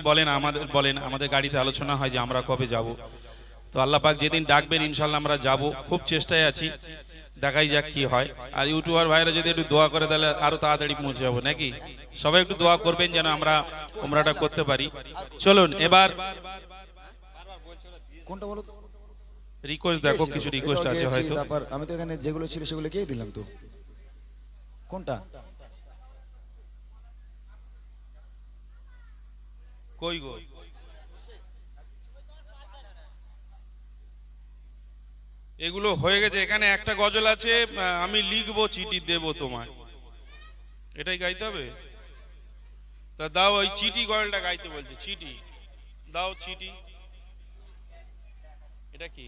বলেন আমাদের বলেন আমাদের গাড়িতে আলোচনা হয় যে আমরা কবে যাব। তো আল্লাহ পাক যেদিন ডাকবেন ইনশাল্লাহ আমরা যাব। খুব চেষ্টায় আছি। দেখাই যাক কি হয়। আর ইউটিউবার ভাইরা যদি একটু দোয়া করে তাহলে আরও তাড়াতাড়ি পৌঁছে যাব নাকি? সবাই একটু দোয়া করবেন যেন আমরা উমরাটা করতে পারি। চলুন এবার কোনটা বলো তো? রিকোয়েস্ট দেখো কিছু রিকোয়েস্ট আছে হয়তো। আমি তো এখানে যেগুলো ছিল সেগুলো কে দিলাম তো? কোনটা? কই গো? এগুলো হয়ে গেছে। এখানে একটা গজল আছে আমি লিখব, চিঠি দেব তোমায়। এটাই গাইতে হবে? তা দাও ওই চিঠি গজলটা গাইতে বলছে, চিঠি। দাও চিঠি। এটা কি?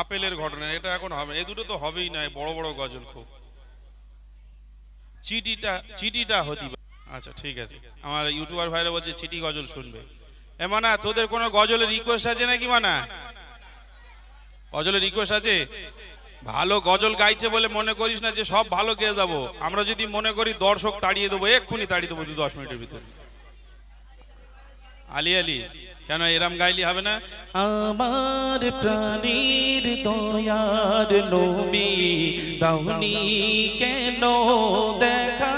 আপেলের ঘটনা, এটা এখন হবে। এ দুটো তো হবেই না বড় বড় গজল খুব। চিঠিটা চিঠিটা হতি আচ্ছা ঠিক আছে। আমার ইউটিউবার ভাইরা বলছে, চিঠি গজল শুনবে। এ মানা, তোদের কোনো গজলের রিকোয়েস্ট আছে নাকি মানা? গজলের রিকোয়েস্ট আছে? ভালো গজল গাইছে বলে মনে করিস না যে সব ভালো গেয়ে যাব। আমরা যদি মনে করি দর্শক তাড়িয়ে দেবো, এক্ষুনি তাড়িয়ে দেবো দু দশ মিনিটের ভিতরে। আলি আলি কেন এরাম গাইলি হবে না? আমার প্রাণীর দয়ার নবী দাউনি কেন দেখা?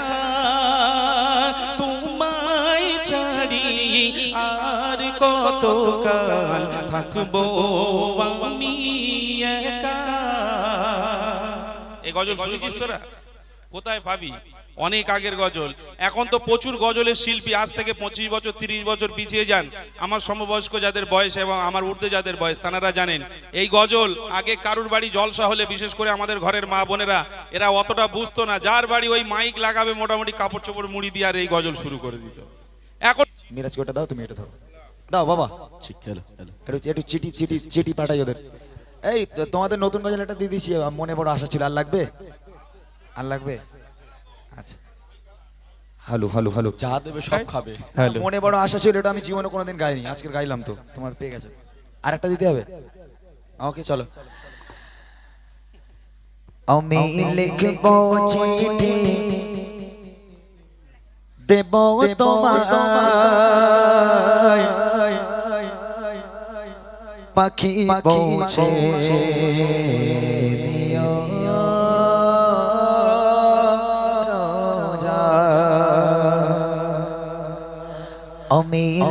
তোমায় ছাড়ি আর কত কাল থাকব আমি একা? এই গজল শুনেছিস তোরা? কোথায় পাবি? অনেক আগের গজল। এখন তো প্রচুর গজলের শিল্পী আজ থেকে পঁচিশ বছর তিরিশ বছর পিছিয়ে যান। আমার সমবয়স্ক যাদের বয়স এবং আমার ঊর্ধ্বে যাদের বয়স তারা জানেন এই গজল আগে কারুর বাড়ি জলসা হলে বিশেষ করে আমাদের ঘরের মা বোনেরা এরা অতটা বুঝতো না। যার বাড়ি ওই মাইক লাগাবে মোটামুটি কাপড় চোপড় মুড়ি দিয়ে আর এই গজল শুরু করে দিত। এখন মিরাজকে ওটা দাও? তুমি এটা ধরো। দাও বাবা। একটু একটু চিঠি চিঠি চিঠি পাঠাই ওদের। এই তোমাদের নতুন গজল একটা দিয়ে দিছি মনে বড় আশা ছিল। আর লাগবে? আর লাগবে? আচ্ছা হালু হালু হালু। যা দেবে সব খাবে। মনে বড় আশা ছিল এটা আমি জীবনে কোনোদিন গাইনি আজকের গাইলাম তো তোমার পেয়ে গেছে। আর একটা দিতে হবে? ওকে চলো। আমি লিখব চিঠি দেব তোমায়। পাখি পৌঁছে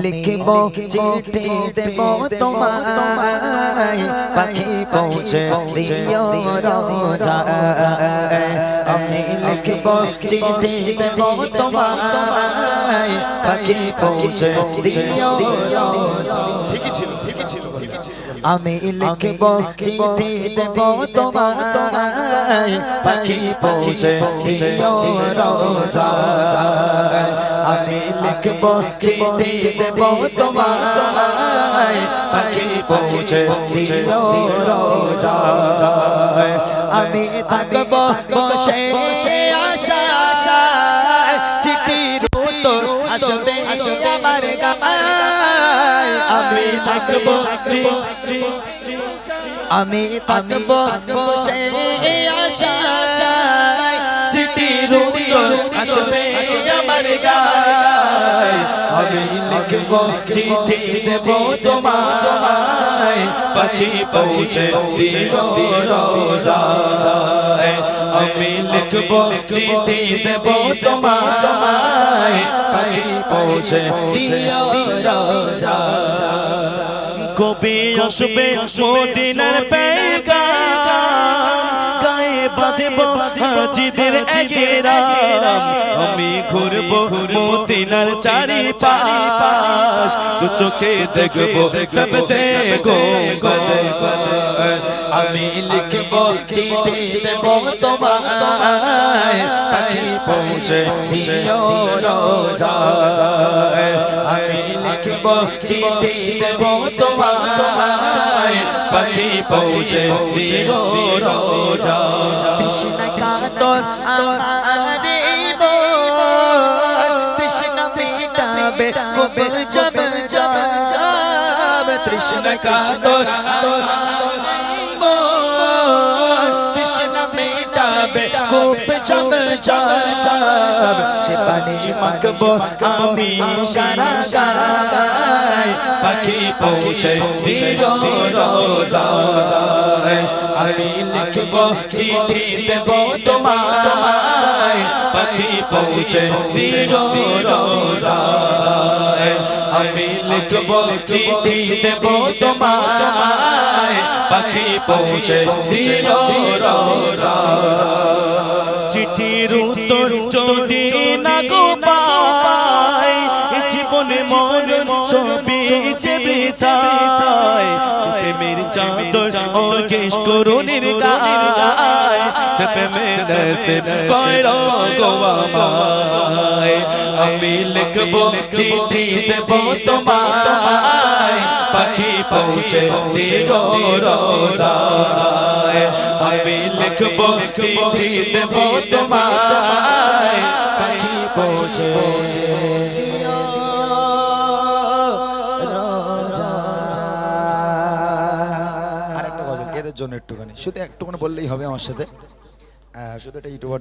লিখব চিঠি দেব তোমায়। পাখি পৌঁছে দিও রোজায় আমি লিখব চিঠি দেব তোমায়। পাখি পৌঁছে দিও ঠিকই ছিল ঠিকই ছিল আমি লিখব চিঠি দেব তোমায়। পাখি পৌঁছে দিও আমি লিখব চিঠি দেব তোমায়। পাখি পৌঁছে আমি থাকব বসে আশা চিঠির উত্তর আসবে আমার গামায় আমি থাকব আমি থাকব বসে আমি লিখব চিঠি দেব তোমায়। পাখি পৌঁছে দিও রোজায়। আমি লিখব চিঠি দেব তোমায়। পাখি পৌঁছে দিও রোজায়। কবি আসবে মদিনার গায়ে বাঁধব হাজিদের এগেরাম আমি ঘুরব মদিনার চারি পাশ দু চোখে দেখব সবসে গোবদ আমি লিখব চিঠি দেব তোমায়। পাখি পৌঁছে দিও রোজায় আমি লিখব চিঠি দেব তোমায়। পাখি পৌঁছে দিও রোজায় কৃষ্ণ কাতর আমার কৃষ্ণ মিটাবে কবে জব কাতর আমার কৃষ্ণ মিটাবে খুব জম জম সে পানি মাখবো আমি সারা গায় পাখি পৌঁছে দিও রোজায় আমি লিখব চিঠি দেব তোমায়। পাখি পৌঁছে দিও রোজায় আমি লিখব চিঠি দেব তোমায়। পাখি পৌঁছে দিও রোজায় চাদর ও কেশ করুণের গায় সে প্রেমের নসিব কইরো গো আমি লিখব চিঠি দেব তোমায় পাখি পৌঁছে দিও রোজায় আমি লিখব চিঠি দেব তোমায় পাখি পৌঁছে জন্য একটুখানি। শুধু একটুখানি বললেই হবে আমার সাথে। শুধু এটা ইউটিউবার